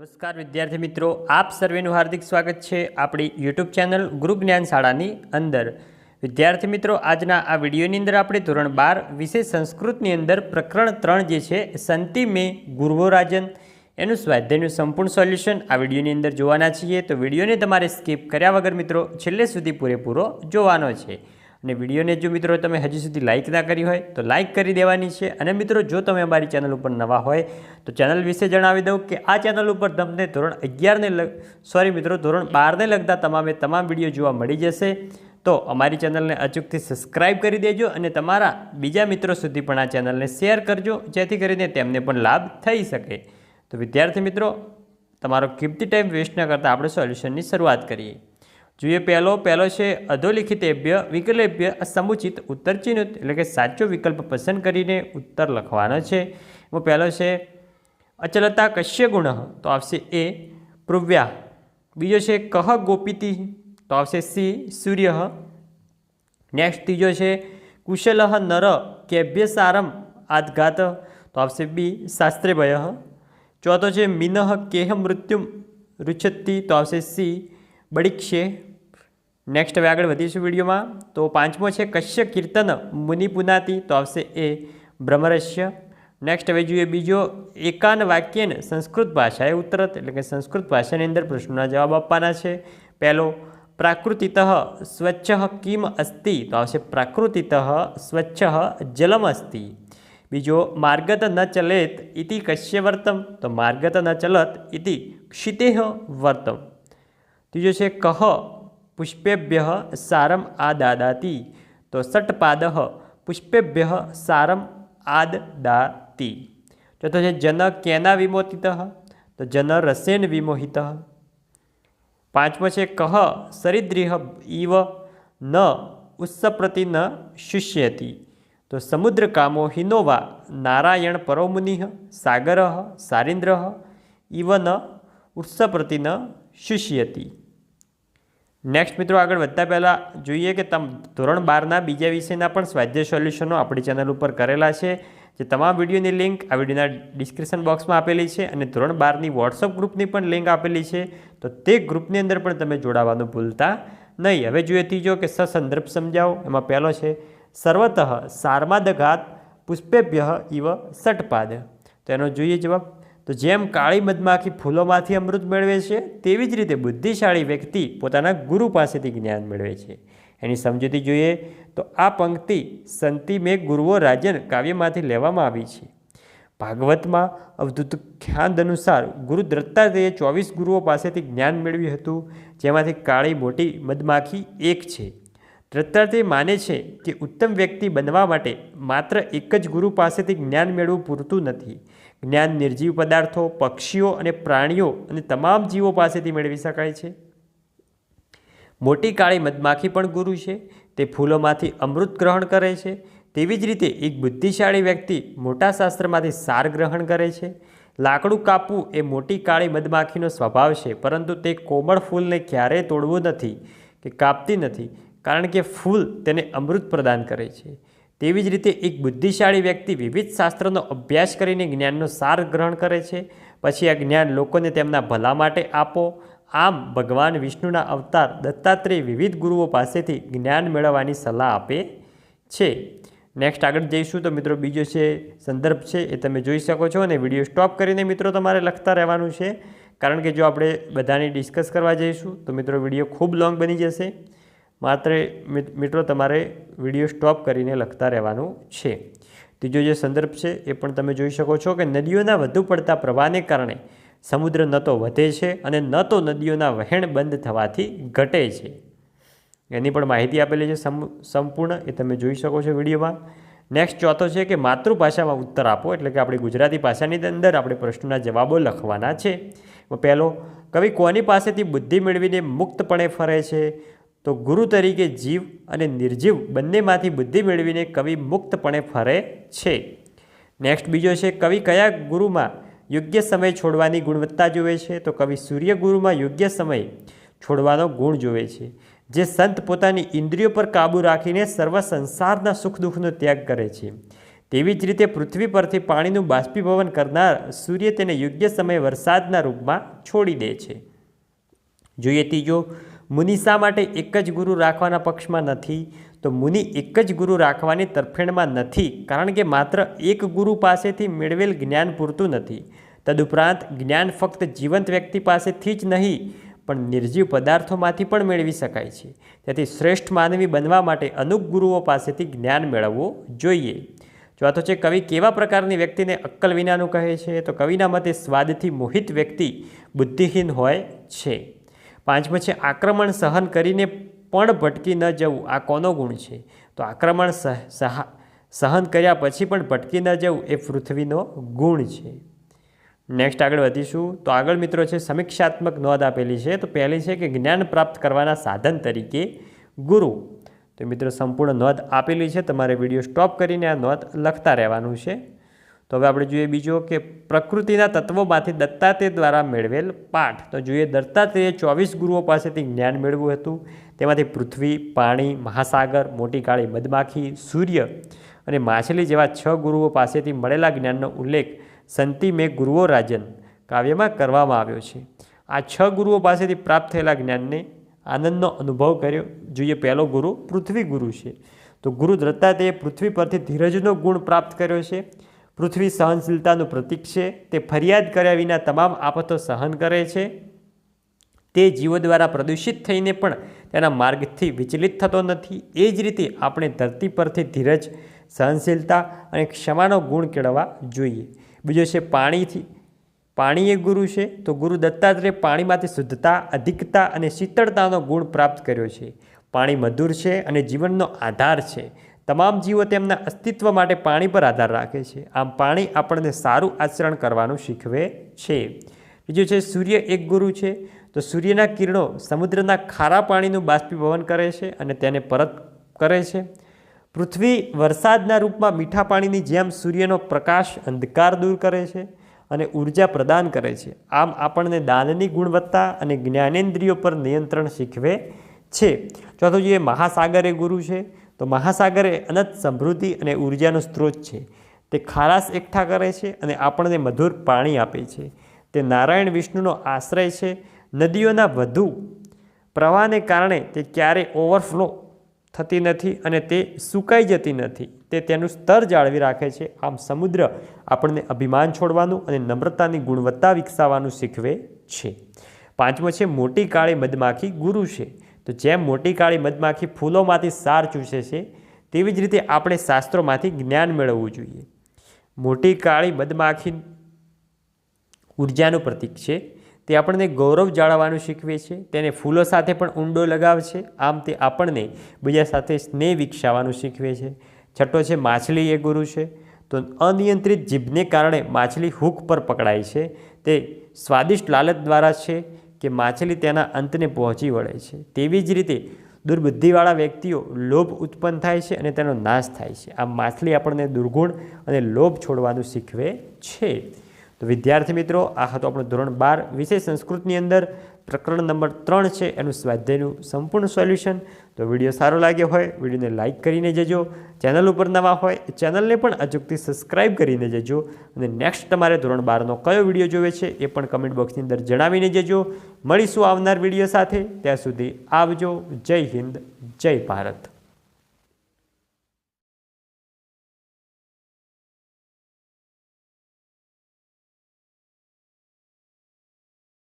નમસ્કાર, વિદ્યાર્થી મિત્રો. આપ સર્વેનું હાર્દિક સ્વાગત છે આપણી યુટ્યુબ ચેનલ ગ્રુપ જ્ઞાન શાળાની અંદર. વિદ્યાર્થી મિત્રો, આજના આ વિડીયોની અંદર આપણે ધોરણ બાર વિશે સંસ્કૃતની અંદર પ્રકરણ ત્રણ જે છે, સંતિ, મે ગુર્વોરાજન એનું સ્વાધ્યાયનું સંપૂર્ણ સોલ્યુશન આ વિડીયોની અંદર જોવાના છીએ. તો વિડીયોને તમારે સ્કીપ કર્યા વગર મિત્રો, છેલ્લે સુધી પૂરેપૂરો જોવાનો છે. અને વિડીયોને જો મિત્રો તમે હજી સુધી લાઇક ના કરી હોય તો લાઇક કરી દેવાની છે. અને મિત્રો જો તમે અમારી ચેનલ ઉપર નવા હોય તો ચેનલ વિશે જણાવી દઉં કે આ ચેનલ ઉપર તમને ધોરણ અગિયારને લગ સોરી મિત્રો, ધોરણ બારને લગતા તમામે તમામ વીડિયો જોવા મળી જશે. તો અમારી ચેનલને અચૂકથી સબસ્ક્રાઇબ કરી દેજો અને તમારા બીજા મિત્રો સુધી પણ આ ચેનલને શેર કરજો, જેથી કરીને તેમને પણ લાભ થઈ શકે. તો વિદ્યાર્થી મિત્રો, તમારો કિંમતી ટાઈમ વેસ્ટ ન કરતાં આપણે સોલ્યુશનની શરૂઆત કરીએ. જોઈએ, પહેલો પહેલો છે, અધોલિખિતેભ્ય વિકલ્પેભ્ય સમુચિત ઉત્તર ચિહ્નિત એટલે કે સાચો વિકલ્પ પસંદ કરીને ઉત્તર લખવાનો છે. એમાં પહેલો છે, અચલતા કશ્ય ગુણ, તો આવશે એ પૃવ્યા બીજો છે, કહ ગોપીતી, તો આવશે સી, સૂર્ય. નેક્સ્ટ ત્રીજો છે, કુશલ નર કેભ્ય સારમ આદઘાત, તો આવશે બી, શાસ્ત્રેભય. ચોથો છે, મિનઃ કેહ મૃત્યુમ રુચતી તો આવશે સી, બળિક્ષે. નેક્સ્ટ હવે આગળ વધીશું વિડીયોમાં. તો પાંચમો છે, કશ્ય કીર્તન મુનિ પુનાતી. તો આવશે એ બ્રહ્મરસ્ય નેક્સ્ટ હવે જોઈએ બીજો, એકાન વાક્યને સંસ્કૃત ભાષાએ ઉત્તરત એટલે કે સંસ્કૃત ભાષાની અંદર પ્રશ્નોના જવાબ આપવાના છે. પહેલો, પ્રાકૃતિત સ્વચ્છ કિમ અસ્તિ? તો આવશે પ્રાકૃતિત સ્વચ્છ જલમ અસ્તિ. બીજો, માર્ગત ન ચલેત ઇતિ કશ્ય વર્તમ? તો માર્ગત ન ચલત ઇતિ ક્ષિતેહ વર્તમ. ત્રીજો છે, કહ પુષ્પેભ્ય સારમ આદાદાતી તો સટપાદ પુષ્પેભ્ય સારમ આદદાતી ચોથો છે જન કેના વિમોહિત તો જન રસેન વિમોહિત પાંચમો છે કહ સરિદ્રિહ ઇવ ન ઉત્સપ્રતિ ન શિષ્યતી તો સમુદ્ર કામો હિનોવા નારાયણ પરોમુનિ સાગર સારિન્દ્ર ઇવ ન ઉત્સપ્રતિ ન શુષ્યતી નેક્સ્ટ મિત્રો, આગળ વધતા પહેલાં જોઈએ કે તમ, ધોરણ બારના બીજા વિષયના પણ સ્વાધ્યાય સોલ્યુશનો આપણી ચેનલ ઉપર કરેલા છે. જે તમામ વિડીયોની લિંક આ વિડીયોના ડિસ્ક્રિપ્શન બોક્સમાં આપેલી છે અને ધોરણ બારની વોટ્સઅપ ગ્રુપની પણ લિંક આપેલી છે. તો તે ગ્રુપની અંદર પણ તમે જોડાવાનું ભૂલતા નહીં. હવે જોઈએ ત્રીજો કે સસંદર્ભ સમજાવો. એમાં પહેલો છે, સર્વતઃ સારમાદઘાત પુષ્પેભ્ય ઇવ સટપાદ તો એનો જોઈએ જવાબ. તો જેમ કાળી મધમાખી ફૂલોમાંથી અમૃત મેળવે છે, તેવી જ રીતે બુદ્ધિશાળી વ્યક્તિ પોતાના ગુરુ પાસેથી જ્ઞાન મેળવે છે. એની સમજૂતી જોઈએ તો આ પંક્તિ સંતિ મેં ગુરુઓ રાજન કાવ્યમાંથી લેવામાં આવી છે. ભાગવતમાં અવધૂત ખ્યાંદ અનુસાર ગુરુ દત્તાત્રેયે ચોવીસ ગુરુઓ પાસેથી જ્ઞાન મેળવ્યું હતું, જેમાંથી કાળી મોટી મધમાખી એક છે. દત્તાત્રેય માને છે કે ઉત્તમ વ્યક્તિ બનવા માટે માત્ર એક જ ગુરુ પાસેથી જ્ઞાન મેળવવું પૂરતું નથી. જ્ઞાન, નિર્જીવ પદાર્થો, પક્ષીઓ અને પ્રાણીઓ અને તમામ જીવો પાસેથી મેળવી શકાય છે. મોટી કાળી મધમાખી પણ ગુરુ છે. તે ફૂલોમાંથી અમૃત ગ્રહણ કરે છે. તેવી જ રીતે એક બુદ્ધિશાળી વ્યક્તિ મોટા શાસ્ત્રમાંથી સાર ગ્રહણ કરે છે. લાકડું કાપવું એ મોટી કાળી મધમાખીનો સ્વભાવ છે, પરંતુ તે કોમળ ફૂલને ક્યારેય તોડવું નથી કે કાપતી નથી, કારણ કે ફૂલ તેને અમૃત પ્રદાન કરે છે. તેવી જ રીતે એક બુદ્ધિશાળી વ્યક્તિ વિવિધ શાસ્ત્રોનો અભ્યાસ કરીને જ્ઞાનનો સાર ગ્રહણ કરે છે. પછી આ જ્ઞાન લોકોને તેમના ભલા માટે આપો. આમ ભગવાન વિષ્ણુના અવતાર દત્તાત્રેય વિવિધ ગુરુઓ પાસેથી જ્ઞાન મેળવવાની સલાહ આપે છે. નેક્સ્ટ આગળ જઈશું તો મિત્રો બીજો છે સંદર્ભ છે એ તમે જોઈ શકો છો અને વીડિયો સ્ટોપ કરીને મિત્રો તમારે લખતા રહેવાનું છે. કારણ કે જો આપણે બધાને ડિસ્કસ કરવા જઈશું તો મિત્રો વીડિયો ખૂબ લોંગ બની જશે. માત્ર મિત્રો, તમારે વીડિયો સ્ટોપ કરીને લખતા રહેવાનું છે. ત્રીજો જે સંદર્ભ છે, એ પણ તમે જોઈ શકો છો કે નદીઓના વધુ પડતા પ્રવાહને કારણે સમુદ્ર ન તો વધે છે અને ન તો નદીઓના વહેણ બંધ થવાથી ઘટે છે. એની પણ માહિતી આપેલી છે સંપૂર્ણ, એ તમે જોઈ શકો છો વિડીયોમાં. નેક્સ્ટ ચોથો છે કે માતૃભાષામાં ઉત્તર આપો, એટલે કે આપણી ગુજરાતી ભાષાની અંદર આપણે પ્રશ્નોના જવાબો લખવાના છે. પહેલો, કવિ કોની પાસેથી બુદ્ધિ મેળવીને મુક્તપણે ફરે છે? તો ગુરુ તરીકે જીવ અને નિર્જીવ બંનેમાંથી બુદ્ધિ મેળવીને કવિ મુક્તપણે ફરે છે. નેક્સ્ટ બીજો છે, કવિ કયા ગુરુમાં યોગ્ય સમય છોડવાની ગુણવત્તા જુએ છે? તો કવિ સૂર્ય ગુરુમાં યોગ્ય સમય છોડવાનો ગુણ જુએ છે. જે સંત પોતાની ઇન્દ્રિયો પર કાબૂ રાખીને સર્વ સંસારના સુખ દુઃખનો ત્યાગ કરે છે. તેવી જ રીતે પૃથ્વી પરથી પાણીનું બાષ્પીભવન કરનાર સૂર્ય તેને યોગ્ય સમયે વરસાદના રૂપમાં છોડી દે છે. જોઈએ ત્રીજો મુનિ શા માટે એક જ ગુરુ રાખવાના પક્ષમાં નથી? તો મુનિ એક જ ગુરુ રાખવાની તરફેણમાં નથી, કારણ કે માત્ર એક ગુરુ પાસેથી મેળવેલ જ્ઞાન પૂરતું નથી. તદુપરાંત જ્ઞાન ફક્ત જીવંત વ્યક્તિ પાસેથી જ નહીં, પણ નિર્જીવ પદાર્થોમાંથી પણ મેળવી શકાય છે. તેથી શ્રેષ્ઠ માનવી બનવા માટે અનુક ગુરુઓ પાસેથી જ્ઞાન મેળવવું જોઈએ. ચોથો છે, કવિ કેવા પ્રકારની વ્યક્તિને અક્કલ વિનાનું કહે છે? તો કવિના મતે સ્વાદથી મોહિત વ્યક્તિ બુદ્ધિહીન હોય છે. પાંચમો છે, આક્રમણ સહન કરીને પણ ભટકી ન જવું. આ કોનો ગુણ છે? તો આક્રમણ સહ સહન કર્યા પછી પણ ભટકી ન જવું એ પૃથ્વીનો ગુણ છે. નેક્સ્ટ આગળ વધીશું. તો આગળ મિત્રો છે, સમીક્ષાત્મક નોંધ આપેલી છે. તો પહેલી છે કે જ્ઞાન પ્રાપ્ત કરવાના સાધન તરીકે ગુરુ. તો મિત્રો સંપૂર્ણ નોંધ આપેલી છે. તમારે વીડિયો સ્ટોપ કરીને આ નોંધ લખતા રહેવાનું છે. તો હવે આપણે જોઈએ બીજો કે પ્રકૃતિના તત્વોમાંથી દત્તાત્રેય દ્વારા મેળવેલ પાઠ. તો જોઈએ દત્તાત્રેયે ચોવીસ ગુરુઓ પાસેથી જ્ઞાન મેળવ્યું હતું. તેમાંથી પૃથ્વી, પાણી, મહાસાગર, મોટી કાળી મધમાખી, સૂર્ય અને માછલી જેવા છ ગુરુઓ પાસેથી મળેલા જ્ઞાનનો ઉલ્લેખ સંતિ મેં ગુરુઓ રાજન કાવ્યમાં કરવામાં આવ્યો છે. આ છ ગુરુઓ પાસેથી પ્રાપ્ત થયેલા જ્ઞાનને આનંદનો અનુભવ કર્યો. જોઈએ પહેલો ગુરુ પૃથ્વી ગુરુ છે. તો ગુરુ દત્તાત્રેયે પૃથ્વી પરથી ધીરજનો ગુણ પ્રાપ્ત કર્યો છે. પૃથ્વી સહનશીલતાનું પ્રતીક છે. તે ફરિયાદ કર્યા વિના તમામ આફતો સહન કરે છે. તે જીવો દ્વારા પ્રદૂષિત થઈને પણ તેના માર્ગથી વિચલિત થતો નથી. એ જ રીતે આપણે ધરતી પરથી ધીરજ, સહનશીલતા અને ક્ષમાનો ગુણ કેળવવા જોઈએ. બીજો છે પાણીથી. પાણી એ ગુરુ છે. તો ગુરુ દત્તાત્રેય પાણીમાંથી શુદ્ધતા, અધિકતા અને શીતળતાનો ગુણ પ્રાપ્ત કર્યો છે. પાણી મધુર છે અને જીવનનો આધાર છે. તમામ જીવો તેમના અસ્તિત્વ માટે પાણી પર આધાર રાખે છે. આમ પાણી આપણને સારું આચરણ કરવાનું શીખવે છે. બીજું છે, સૂર્ય એક ગુરુ છે. તો સૂર્યના કિરણો સમુદ્રના ખારા પાણીનું બાષ્પીભવન કરે છે અને તેને પરત કરે છે. પૃથ્વી વરસાદના રૂપમાં મીઠા પાણીની જેમ સૂર્યનો પ્રકાશ અંધકાર દૂર કરે છે અને ઊર્જા પ્રદાન કરે છે. આમ આપણને દાનની ગુણવત્તા અને જ્ઞાનેન્દ્રિયો પર નિયંત્રણ શીખવે છે. ચોથું જોઈએ મહાસાગર એ ગુરુ છે. તો મહાસાગર એ અનંત સમૃદ્ધિ અને ઉર્જાનો સ્ત્રોત છે. તે ખારાશ એકઠા કરે છે અને આપણને મધુર પાણી આપે છે. તે નારાયણ વિષ્ણુનો આશ્રય છે. નદીઓના વધુ પ્રવાહને કારણે તે ક્યારેય ઓવરફ્લો થતી નથી અને તે સુકાઈ જતી નથી. તે તેનું સ્તર જાળવી રાખે છે. આમ સમુદ્ર આપણને અભિમાન છોડવાનું અને નમ્રતાની ગુણવત્તા વિકસાવવાનું શીખવે છે. પાંચમો છે, મોટી કાળી મધમાખી ગુરુ છે. તો જેમ મોટી કાળી મધમાખી ફૂલોમાંથી સાર ચૂસે છે, તેવી જ રીતે આપણે શાસ્ત્રોમાંથી જ્ઞાન મેળવવું જોઈએ. મોટી કાળી મધમાખી ઉર્જાનું પ્રતીક છે. તે આપણને ગૌરવ જાળવવાનું શીખવે છે. તેને ફૂલો સાથે પણ ઊંડો લગાવ છે. આમ તે આપણને બીજા સાથે સ્નેહ વિકસાવવાનું શીખવે છે. છઠ્ઠો છે, માછલી એ ગુરુ છે. તો અનિયંત્રિત જીભને કારણે માછલી હૂક પર પકડાય છે. તે સ્વાદિષ્ટ લાલચ દ્વારા છે. કે માછલી તેના અંતને પહોંચી વળે છે. તેવી જ રીતે દુર્બુદ્ધિવાળા વ્યક્તિઓ લોભ ઉત્પન્ન થાય છે અને તેનો નાશ થાય છે. આ માછલી આપણને દુર્ગુણ અને લોભ છોડવાનું શીખવે છે. તો વિદ્યાર્થી મિત્રો, આ હતું આપણું ધોરણ બાર વિષય સંસ્કૃતની અંદર. પ્રકરણ નંબર ત્રણ છે, એનું સ્વાધ્યાયનું સંપૂર્ણ સોલ્યુશન. તો વીડિયો સારો લાગ્યો હોય, વિડીયોને લાઇક કરીને જજો. ચેનલ ઉપર નવા હોય ચેનલને પણ અચૂકથી સબસ્ક્રાઇબ કરીને જજો. અને નેક્સ્ટ તમારે ધોરણ બારનો કયો વીડિયો જોવે છે, એ પણ કમેન્ટ બોક્સની અંદર જણાવીને જજો. મળીશું આવનાર વીડિયો સાથે. ત્યાં સુધી આવજો. જય હિન્દ, જય ભારત.